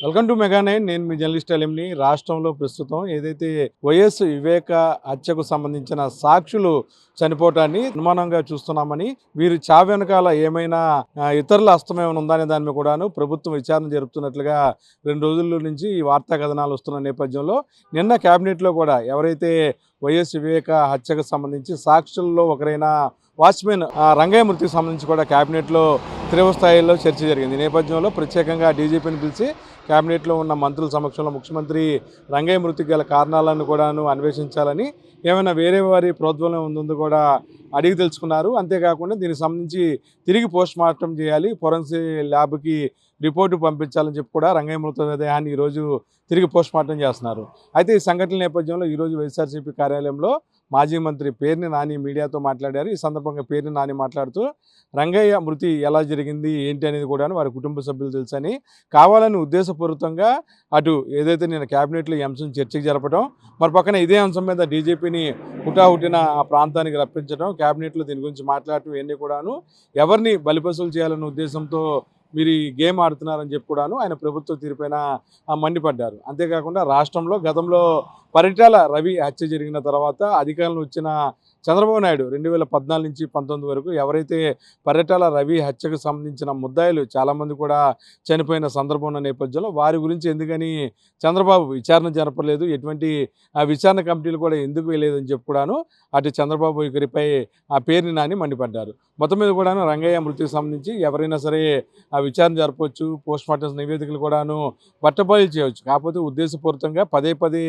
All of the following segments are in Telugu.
వెల్కమ్ టు మెగానే నేను. మీ జర్నలిస్ట్ అలిమ్ని. రాష్ట్రంలో ప్రస్తుతం ఏదైతే వైఎస్ వివేక హత్యకు సంబంధించిన సాక్షులు చనిపోవటాన్ని అనుమానంగా చూస్తున్నామని వీరి చావ వెనకాల ఏమైనా ఇతరుల అస్తమేమైనా ఏమైనా ఉందనే దాని మీద కూడాను ప్రభుత్వం విచారణ జరుపుతున్నట్లుగా రెండు రోజుల నుంచి ఈ వార్తా కథనాలు వస్తున్న నేపథ్యంలో నిన్న క్యాబినెట్లో కూడా ఎవరైతే వైఎస్ వివేక హత్యకు సంబంధించి సాక్షుల్లో ఒకరైన వాచ్మెన్ రంగయ్య మృతికి సంబంధించి కూడా క్యాబినెట్లో తీవ్ర స్థాయిలో చర్చ జరిగింది. ఈ నేపథ్యంలో ప్రత్యేకంగా డీజీపీని పిలిచి కేబినెట్లో ఉన్న మంత్రుల సమక్షంలో ముఖ్యమంత్రి రంగయ్య మృతికి గల కారణాలను కూడాను అన్వేషించాలని ఏమైనా వేరే వారి ప్రోద్బలం ఉందో కూడా అడిగి తెలుసుకున్నారు. అంతేకాకుండా దీనికి సంబంధించి తిరిగి పోస్ట్ మార్టం చేయాలి ఫోరెన్సిక్ ల్యాబ్కి రిపోర్టు పంపించాలని చెప్పి కూడా రంగయ్య మృతదేహాన్ని ఈరోజు తిరిగి పోస్ట్ మార్టం చేస్తున్నారు. అయితే ఈ సంఘటన నేపథ్యంలో ఈరోజు వైఎస్ఆర్సీపీ కార్యాలయంలో మాజీ మంత్రి పేర్ని నాని మీడియాతో మాట్లాడారు. ఈ సందర్భంగా పేర్ని నాని మాట్లాడుతూ రంగయ్య మృతి ఎలా జరిగింది? ఏంటి అనేది కూడా వారి కుటుంబ సభ్యులు తెలుసని. కావాలని ఉద్దేశపూర్వకంగా అటు ఏదైతే నేను క్యాబినెట్లో ఈ అంశం చర్చకు జరపడం మరి పక్కన ఇదే అంశం మీద డీజీపీని హుటాహుటిన ఆ ప్రాంతానికి రప్పించడం క్యాబినెట్లో దీని గురించి మాట్లాడటం ఇవన్నీ కూడాను ఎవరిని బలిపసులు చేయాలనే ఉద్దేశంతో మీరు ఈ గేమ్ ఆడుతున్నారని చెప్పి కూడాను ఆయన ప్రభుత్వ తీరుపైన మండిపడ్డారు. అంతేకాకుండా రాష్ట్రంలో గతంలో పరిటాల రవి హత్య జరిగిన తర్వాత అధికారంలో వచ్చిన చంద్రబాబు నాయుడు రెండు వేల పద్నాలుగు నుంచి పంతొమ్మిది వరకు ఎవరైతే పర్యటన రవి హత్యకు సంబంధించిన ముద్దాయిలు చాలామంది కూడా చనిపోయిన సందర్భం ఉన్న నేపథ్యంలో వారి గురించి ఎందుకని చంద్రబాబు విచారణ జరపలేదు? ఎటువంటి ఆ విచారణ కమిటీలు కూడా ఎందుకు వేయలేదని చెప్పి కూడాను అటు చంద్రబాబు గారిపై ఆ పేరుని నాని మండిపడ్డారు. మొత్తం మీద కూడాను రంగయ్య మృతికి సంబంధించి ఎవరైనా సరే ఆ విచారణ జరపవచ్చు పోస్ట్ మార్టం నివేదికలు కూడాను బట్టబయలు చేయవచ్చు. కాకపోతే ఉద్దేశపూర్వకంగా పదే పదే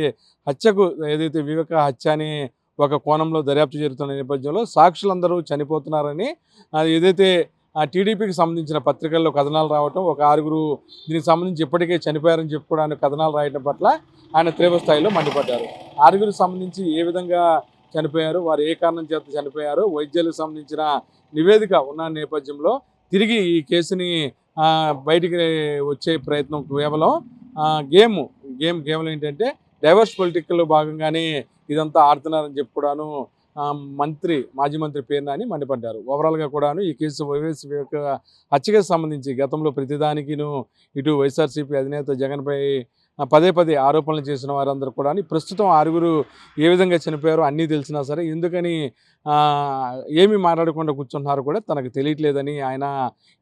హత్యకు ఏదైతే వివేక హత్య అని ఒక కోణంలో దర్యాప్తు జరుగుతున్న నేపథ్యంలో సాక్షులందరూ చనిపోతున్నారని ఏదైతే టీడీపీకి సంబంధించిన పత్రికల్లో కథనాలు రావటం ఒక ఆరుగురు దీనికి సంబంధించి ఇప్పటికే చనిపోయారని చెప్పుకోవడానికి కథనాలు రాయడం పట్ల ఆయన తీవ్ర స్థాయిలో మండిపడ్డారు. ఆరుగురికి సంబంధించి ఏ విధంగా చనిపోయారు వారు ఏ కారణం చేత చనిపోయారు వైద్యాలకు సంబంధించిన నివేదిక ఉన్న నేపథ్యంలో తిరిగి ఈ కేసుని బయటికి వచ్చే ప్రయత్నం కేవలం గేమ్ గేమ్ కేవలం ఏంటంటే డైవర్స్ పొలిటికల్లో భాగంగానే ఇదంతా ఆడుతున్నారని చెప్పి కూడాను మంత్రి మాజీ మంత్రి పేరునాని మండిపడ్డారు. ఓవరాల్గా కూడాను ఈ కేసు వైఎస్ వివేక హత్యకు సంబంధించి గతంలో ప్రతిదానికిను ఇటు వైఎస్ఆర్సీపీ అధినేత జగన్పై పదే పదే ఆరోపణలు చేసిన వారందరూ కూడా ప్రస్తుతం ఆరుగురు ఏ విధంగా చనిపోయారో అన్నీ తెలిసినా సరే ఎందుకని ఏమి మాట్లాడకుండా కూర్చున్నారు కూడా తనకు తెలియట్లేదని ఆయన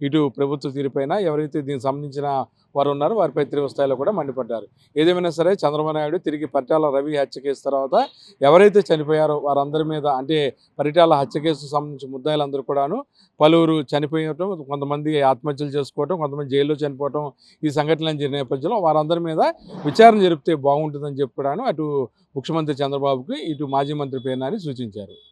ఇటు ప్రభుత్వ తీరుపైన ఎవరైతే దీనికి సంబంధించిన వారు ఉన్నారో వారిపై తీవ్ర స్థాయిలో కూడా మండిపడ్డారు. ఏదేమైనా సరే చంద్రబాబు నాయుడు తిరిగి పరిటాల రవి హత్య కేసు తర్వాత ఎవరైతే చనిపోయారో వారందరి మీద అంటే పరిటాల హత్య కేసు సంబంధించి ముద్దాయిలందరూ కూడాను పలువురు చనిపోయటం కొంతమంది ఆత్మహత్యలు చేసుకోవటం కొంతమంది జైల్లో చనిపోవటం ఈ సంఘటనలు జరిగిన నేపథ్యంలో వారందరి మీద విచారణ జరిపితే బాగుంటుందని చెప్పి అటు ముఖ్యమంత్రి చంద్రబాబుకి ఇటు మాజీ మంత్రి పేర్నాని సూచించారు.